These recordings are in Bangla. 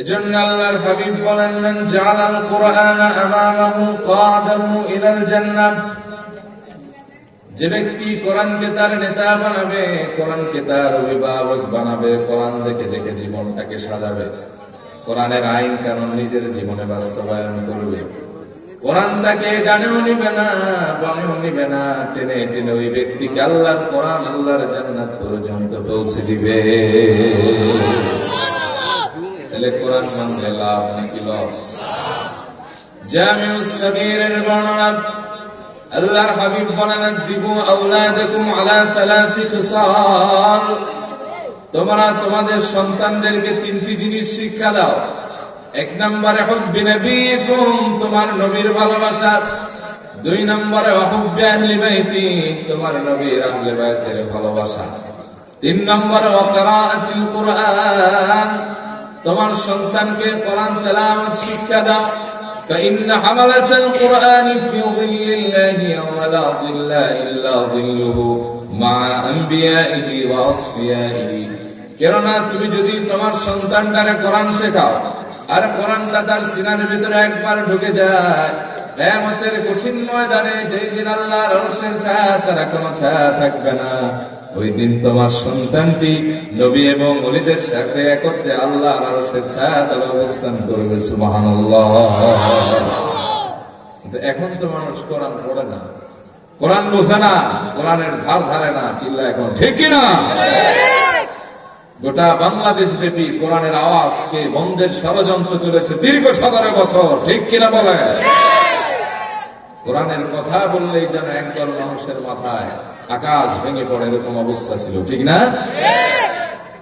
এজন্য আল্লাহর হাবিব বলেন, মান জাআলাল কুরআন আমামাহু কাদাহু ইলাল জান্নাহ। যে ব্যক্তি কোরআনকে তার নেতা বানাবে, কোরআনকে তার অভিভাবক বানাবে, কোরআন দেখে দেখে জীবনটাকে সাজাবে। কোরআনের আইন কানুন নিজের জীবনে বাস্তবায়ন করবে। কোরআন তাকে গানেও নিবে না, বনেও নিবে না। টেনে টেনে ওই ব্যক্তিকে আল্লাহর কোরআন, আল্লাহর জান্নাত পর্যন্ত পৌঁছে দিবে। তাহলে কোরআন মানলে লাভ নাকি লস? জামিউস সাগীরের বর্ণনা, আল্লাহর হাবিব বলেন দিবু আওলাদাকুম আলা সালাসি খিসাল। তোমরা তোমাদের সন্তানদেরকে তিনটি জিনিস শিক্ষা দাও। এক নম্বরে, হুব্বি নবীকুম, তোমার নবীর ভালোবাসা। দুই নম্বরে অহুব্বি আহলি বাইতি, তোমার নবীর আহলে বাইতের ভালোবাসা। তিন নম্বরে ওয়াকিরাআতিল কুরআন তোমার সন্তানকে কোরআন তেলাওয়াত শিক্ষা দাও فإن حملة القرآن في ظل الله يوم لا ظل إلا ظله مع أنبيائه وأصفيائه কেননা তুমি যদি তোমার সন্তানটারে কোরআন শেখাও আর কোরআনটা তার সিনার ভিতরে একবার ঢুকে যায় কেয়ামতের কঠিন ময়দানে যেই দিন আল্লাহর আরশের ছায়া ছাড়া কোনো ছায়া থাকবে না ওই দিন তোমার সন্তানটি নবী এবং অলিদের সাথে একত্রে আল্লাহ আরশের ছায়া তলে অবস্থান করবে, সুবহানাল্লাহ। এখন তো মানুষ কোরআন পড়ে না। কোরআন বোঝে না, কোরআনের ধার ধারে না, চিল্লা এখন, ঠিক কিনা গোটা বাংলাদেশ ব্যাপী কোরআনের আওয়াজকে বন্ধের ষড়যন্ত্র চলেছে দীর্ঘ সতেরো বছর, ঠিক কিনা বলে? কোরআনের কথা বললেই যেন একদল মানুষের মাথায় আকাশ ভেঙে পড়ে এরকম অবস্থা ছিল ঠিক না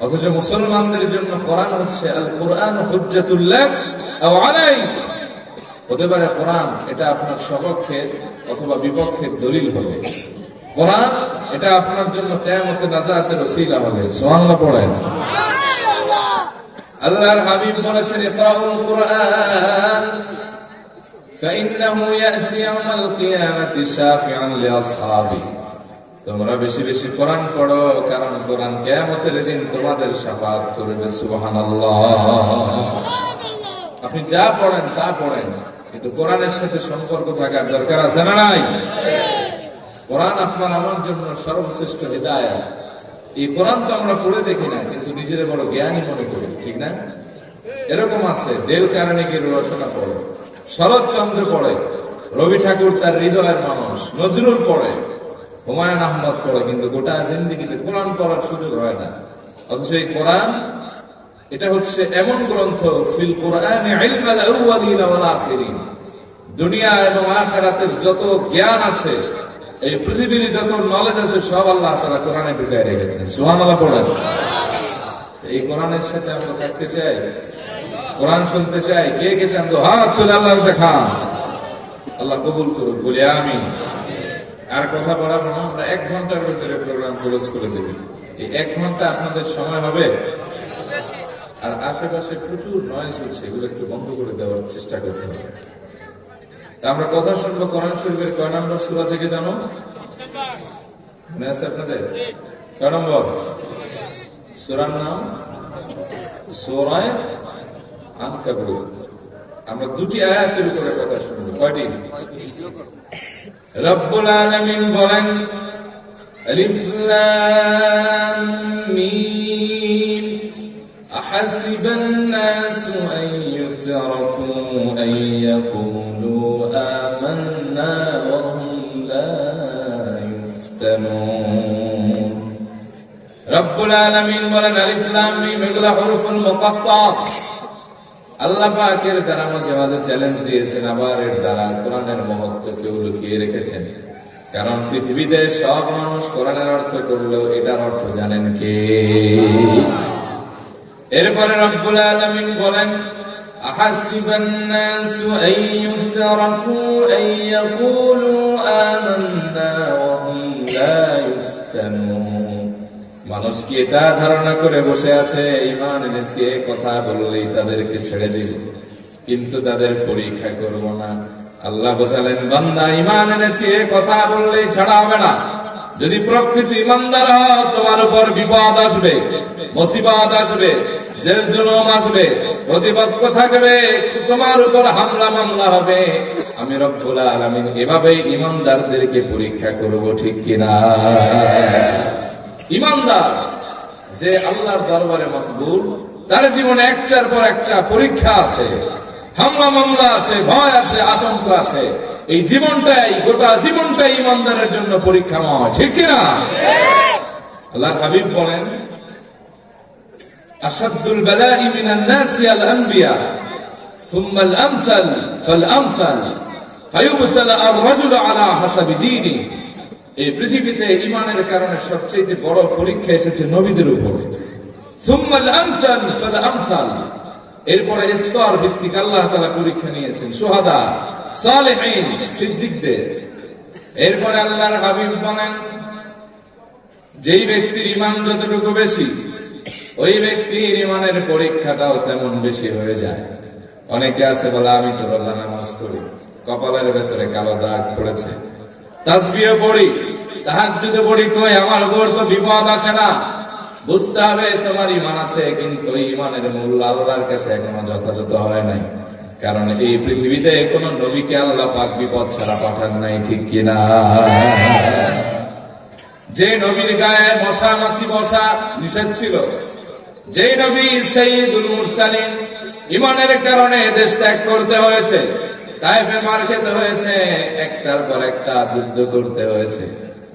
অথচ মুসলমানদের জন্য কোরআন হচ্ছে আল কোরআন হুজ্জাতুল্লাহ আও আলাই হতে পারে কোরআন এটা আপনার সপক্ষে অথবা বিপক্ষের দলিল হবে কোরআন এটা আপনার জন্য কেয়ামতে নাজাতের ওসিলা হবে সুবহানাল্লাহ পড়েন আল্লাহর হাবিব বলেছেন ইকরাউল কুরআন فإنه يأتي يوم القيامة شافعا لأصحابه তোমরা বেশি বেশি কোরআন পড়ো, কারণ কোরআন কেয়ামতের দিন তোমাদের সাফাত করবে, সুবহানাল্লাহ। আপনি যা পড়েন তা পড়েন, কিন্তু কোরআনের সাথে সম্পর্ক থাকার দরকার আছে না নাই? কোরআন আপনার আমার জন্য সর্বশ্রেষ্ঠ হৃদায়ত। এই কোরআন তো আমরা পড়ে দেখি না, কিন্তু নিজের বড় জ্ঞানী মনে করি, ঠিক না? এরকম আছে, জেল কারণে রচনা পড়ে, শরৎচন্দ্র পড়ে, রবি ঠাকুর তার হৃদয়ের মানুষ, নজরুল পড়ে হুমায়ুন আহমদ পড়ে, কিন্তু গোটা জিন্দিগিতে কোরআন পড়ার সুযোগ হয় না। অথচ এই কোরআন, এটা হচ্ছে এমন গ্রন্থ, ফিল কোরআন দুনিয়া এবং আখিরাতের যত জ্ঞান আছে, এই পৃথিবীর যত নলেজ আছে, সব আল্লাহ তারা কোরআনে ঢুকায় রেখেছেন। সুবহানাল্লাহ পড়েন। এই কোরআনের সাথে আমরা থাকতে চাই, কোরআন শুনতে চাই। কে কে চান? তো হাত তুলে আল্লাহ দেখা। আল্লাহ কবুল করুক, বলি আমি আর কথা বলার না আমরা এক ঘণ্টার ভিতরে প্রোগ্রাম ক্লোজ করে দেবে। এই এক ঘণ্টা আপনাদের সময় হবে? আর আশেপাশে প্রচুর নয়েজ হচ্ছে, এগুলো একটু বন্ধ করে দেওয়ার চেষ্টা করতে হবে। আমরা কথা শুনব, কোরআন শরীফের কয় নম্বর সুরা থেকে জানো? মনে আছে আপনাদের? কয় নম্বর? সুরার নাম সোরায় আমরা দুটি আয়াতের উপরে কথা শুনব, কয়টি? রব্বুল আলামিন বলেন আলিফ লাম মিম أحسب الناس أن يتركوا أن يقولوا آمنا وهم لا يفتنون রব্বুল আলামিন বলেন আলিফ লাম মিম এগুলা হরফুল মুকাত্তাত আল্লাহ পাকের দ্বারা মাঝে মাঝে চ্যালেঞ্জ দিয়েছেন আবার এর দ্বারা কোরআনের মহত্বকেও লুকিয়ে রেখেছেন কারণ পৃথিবীতে সব মানুষ কোরআনের অর্থ করলেও এটার অর্থ জানেন কে এরপরে রব্বুল আলামিন বলেন أحسب الناس أن يتركوا أن يقولوا آمنا মানুষ কি এটা ধারণা করে বসে আছে, ইমান এনেছি এই কথা বললেই তাদেরকে ছেড়ে দিব কিন্তু তাদের পরীক্ষা করব না। আল্লাহ বোঝালেন, বান্দা, ইমান এনেছি এই কথা বললেই ছাড়া হবে না। যদি প্রকৃতি ইমানদার তোমার উপর বিপদ আসবে, মুসিবত আসবে, জেল জুলুম আসবে, প্রতিপক্ষ থাকবে তোমার উপর হামলা মামলা হবে। আমি রব্বুল আলামিন এভাবেই ইমানদারদেরকে পরীক্ষা করব, ঠিক কিনা? ইমানদার যে আল্লাহর দরবারে মকবুল তার জীবনে একটার পর একটা পরীক্ষা আছে হামলা মামলা আছে ভয় আছে আতঙ্ক আছে এই জীবনটাই গোটা জীবনটাই ইমানদারের জন্য পরীক্ষাময় ঠিক কিনা আল্লাহ হাবিব বলেন আসাদুল বালাই মিনান নাসি আল আনবিয়া ثم الأمثل فالأمثل فيبتلى الرجل على حسب دينه এই পৃথিবীতে ইমানের কারণে সবচেয়ে বড় পরীক্ষা এসেছে নবীদের উপরে। এরপরে স্তর ভিত্তিক আল্লাহ তাআলা পরীক্ষা নিয়েছেন সুহাদা, সালেহিন, সিদ্দিকদের। এরপরে আল্লাহর হাবিব বলেন, যেই ব্যক্তির ইমান যতটুকু বেশি, ওই ব্যক্তির ইমানের পরীক্ষাটাও তেমন বেশি হয়ে যায়। অনেকে আছে বলে, আমি তো রোজা নামাজ করি কপালের ভেতরে কালো দাগ পড়েছে। তাসবিও পড়ি, তাহাজ্জুদে পড়ি কই, আমার উপর তো বিপদ আসে না। বুঝতে হবে, তোমার ইমান আছে, কিন্তু ইমানের মূল্য আল্লাহর কাছে এখনও যথাযথ হয় নাই। কারণ এই পৃথিবীতে কোন নবীকে আল্লাহ পাক বিপদ ছাড়া পাঠান নাই, ঠিক কিনা যে নবীর গায়ে মশা মাছি বসা নিষেধ ছিল যে নবী সৈয়দুল মুরসালিন ইমানের কারণে দেশ ত্যাগ করতে হয়েছে তাইফে মার খেতে হয়েছে, একটার পর একটা যুদ্ধ করতে হয়েছে।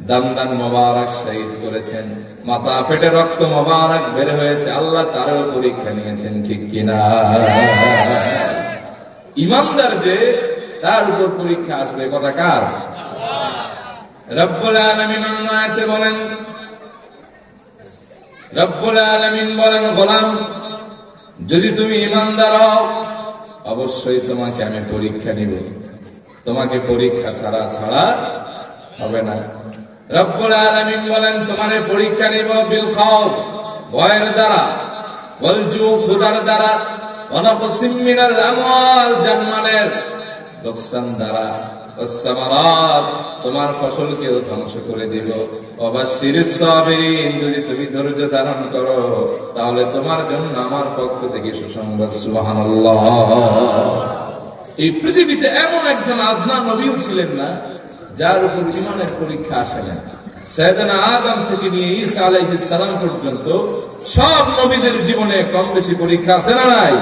দান দান মোবারক শহীদ করেছেন। মাথা ফেটে রক্ত মোবারক বের হয়েছে। আল্লাহ তারও পরীক্ষা নিয়েছেন, ঠিক কিনা? ইমানদার যে, তার উপর পরীক্ষা আসবে, কথা কার? রব্বুল আলমিন আয়াতে বলেন, রব্বুল আলমিন বলেন, গোলাম, যদি তুমি ইমানদার হও অবশ্যই তোমাকে আমি পরীক্ষা নিব। তোমাকে পরীক্ষা ছাড়া ছাড়া হবে না। রব্বুল আলামিন বলেন তোমারে পরীক্ষা নিব বিল খাউফ, ভয়ের দ্বারা ওয়াল জু ক্ষুধার দ্বারা অনকসিম মিনাল আমওয়াল, জানমালের লোকসান দ্বারা। তোমার ফসলকে ধ্বংস করে দিব অবাশির সাবিরিন, যদি তুমি ধৈর্য ধারণ করো, তাহলে তোমার জন্য আমার পক্ষ থেকে সুসংবাদ, সুবহানাল্লাহ। এই পৃথিবীতে এমন একজন আদনা নবীও ছিলেন না, যার উপর ইমানের পরীক্ষা আসে না সৈয়দনা আদম থেকে নিয়ে ঈসা আলাইহিস সালাম পর্যন্ত সব নবীদের জীবনে কম বেশি পরীক্ষা আছে না নাই?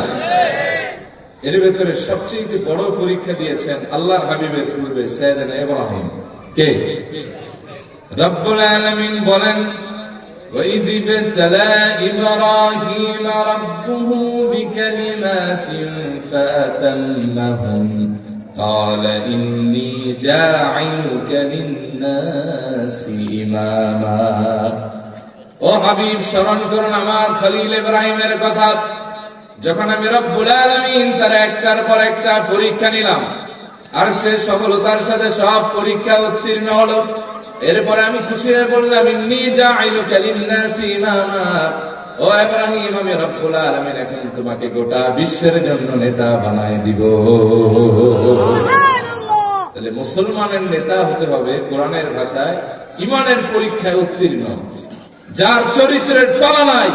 এর ভেতরে সবচেয়ে বড় পরীক্ষা দিয়েছেন আল্লাহর হাবিবের পূর্বে সৈয়দনা ইব্রাহিম কে রব্বুল আলামিন বলেন وإذ ابتلى إبراهيم ربه بكلمات فأتمهن قال إني جاعلك للناس إماما ও হাবিব স্মরণ করুন আমার খলিল ইব্রাহিমের কথা যখন আমি রব্বুল আলামিন তার একটার পর একটা পরীক্ষা নিলাম আর সে সফলতার সাথে সব পরীক্ষা উত্তীর্ণ হলো। এরপরে আমি খুশি হয়ে বললাম ইন্নী জাইলুকা লিন-নাসি ইমামা। ও ইব্রাহিম আমি রব্বুল আলামিন এখন তোমাকে গোটা বিশ্বের জন্য নেতা বানায় দিব। তাহলে মুসলমানের নেতা হতে হবে কোরআনের ভাষায় ইমানের পরীক্ষায় উত্তীর্ণ। যার চরিত্রের তলা নাই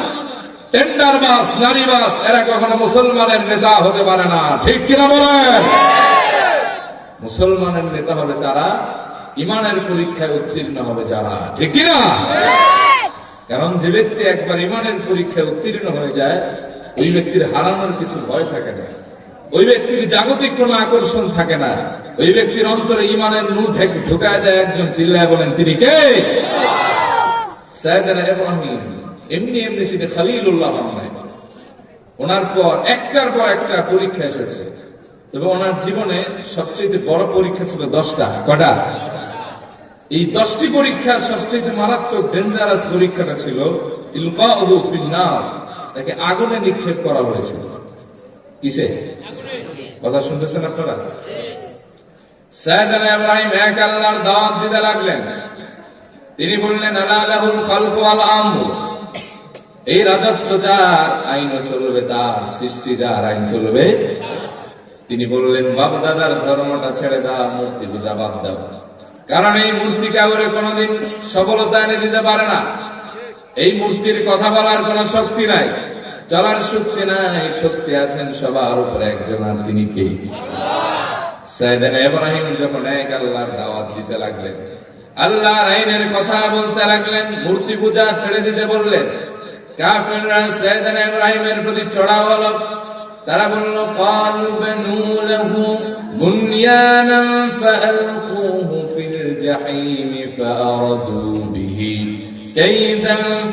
টেন্ডার বাস নারী বাস এরা কখনো মুসলমানের নেতা হতে পারে না। ঠিক কিনা বলেন? মুসলমানের নেতা হবে তারা ইমানের পরীক্ষায় উত্তীর্ণ হবে যারা। ঠিক কিনা? কারণ যে ব্যক্তি একবার ইমানের পরীক্ষায় উত্তীর্ণ হয়ে যায়, ওই ব্যক্তির হারানোর কিছু ভয় থাকে না। ওই ব্যক্তির জাগতিক কোনো আকর্ষণ থাকে না। ওই ব্যক্তির অন্তরে ইমানের নূর ঢেক- ঢুকায় যায় একজন। চিল্লায় বলেন, তিনি কে? সাইয়েদনা ইব্রাহিম। এমনি এমনি তিনি খলিলুল্লাহ বানায়। ওনার পর একটার পর একটা পরীক্ষা এসেছে। এবং ওনার জীবনে সবচেয়ে বড় পরীক্ষা ছিল দশটা। কটা এই দশটি পরীক্ষার সবচেয়ে মারাত্মক ডেঞ্জারাস পরীক্ষাটা ছিল তাকে আগুনে নিক্ষেপ করা হয়েছিল। কিসে? কথা শুনতেছেন আপনারা? ইব্রাহিম এক আল্লাহর দাওয়াত দিতে লাগলেন। তিনি বললেন, আলা খালকু ওয়াল আমর। এই রাজত্ব যার আইন চলবে, তার সৃষ্টি যার আইন চলবে। তিনি বললেন বাপ দাদার ধর্মটা ছেড়ে দাও মূর্তি পূজা বাদ দাও। কারণ এই মূর্তি কাউরে কোনোদিন সফলতা এনে দিতে পারে না। এই মূর্তির কথা বলার কোন শক্তি নাই। চলার শক্তি নাই, শক্তি আছেন সবার উপরে একজন, আর তিনি কে? সাইদান ইব্রাহিম যখন এক আল্লাহর দাওয়াত দিতে লাগলেন, আল্লাহর আইনের কথা বলতে লাগলেন, মূর্তি পূজা ছেড়ে দিতে বললেন কাফেররা সাইদান ইব্রাহিমের প্রতি চড়াও হলো। তারা বলল, কালু বানু লাহু বুনয়ানান ফাআলকুহু ফিল জাহিম ফাআরাদু বিহি।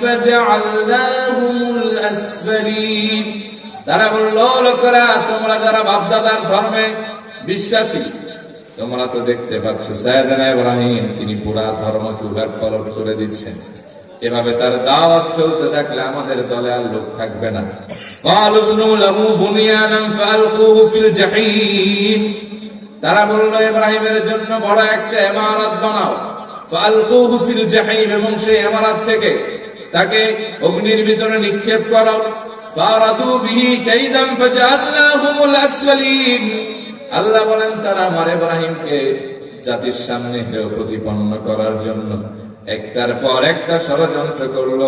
ফাজআলনাহুমুল আসফালিন। তারা বলল লোকেরা, তোমরা যারা বাপদাদার ধর্মে বিশ্বাসী, তোমরা তো দেখতে পাচ্ছ সায়দানা ইব্রাহিম, তিনি পুরা ধর্মকে পালট করে দিচ্ছেন। এভাবে তার দাওয়াত চলতে থাকলে আমাদের দলে আর লোক থাকবে না। তারা বলল, ইব্রাহিমের জন্য বড় একটা এমারত বানাও। ফালকুহু ফিল জাহিম এবং সেই থেকে তাকে অগ্নির ভিতরে নিক্ষেপ করো। ফারাদু বিহি কাইদান ফাজআলনাহুমুল আসফালিন। আল্লাহ বলেন, তারা আমার ইব্রাহিমকে জাতির সামনে হেয় প্রতিপন্ন করার জন্য একটার পর একটা ষড়যন্ত্র করল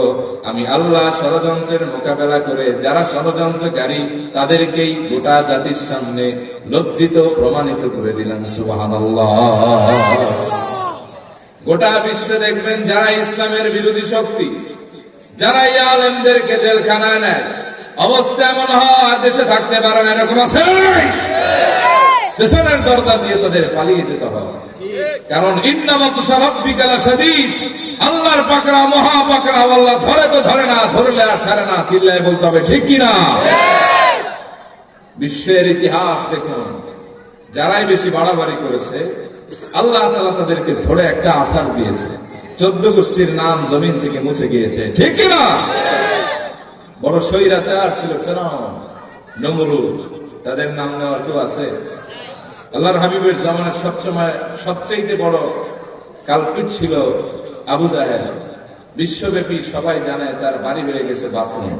আমি আল্লাহ ষড়যন্ত্রের মোকাবেলা করে যারা ষড়যন্ত্রকারী, তাদেরকেই গোটা জাতির সামনে লজ্জিত প্রমাণিত করে দিলাম সুবাহান গোটা বিশ্বে দেখবেন যারা ইসলামের বিরোধী শক্তি, যারা এই আলেমদেরকে জেলখানায় নেয়, অবস্থা এমন হয় দেশে থাকতে পারে না, এরকম আছে? পেছনের দরজা দিয়ে তাদের পালিয়ে যেতে হবে। কারণ আল্লাহর পাকড়া, মহা পাকড়া, আল্লাহ ধরে তো ধরে না, ধরলে আর ছাড়ে না, চিল্লায় বলতে হবে, ঠিক কি না? বিশ্বের ইতিহাস দেখুন, যারাই বেশি বাড়াবাড়ি করেছে, আল্লাহ তালা তাদেরকে ধরে একটা আসার দিয়েছে। চোদ্দ গোষ্ঠীর নাম জমিন থেকে মুছে গিয়েছে, ঠিক কি না? বড় স্বৈরাচার ছিল ফেরাউন, নমরুদ, তাদের নাম নেওয়ার কেউ আছে? আল্লাহর হাবিবের জামানের সবসময় সবচেয়ে বড় কালপিট ছিল আবু জাহেদ বিশ্বব্যাপী সবাই জানে তার বাড়ি বেড়ে গেছে বাথরুম।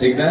ঠিক না?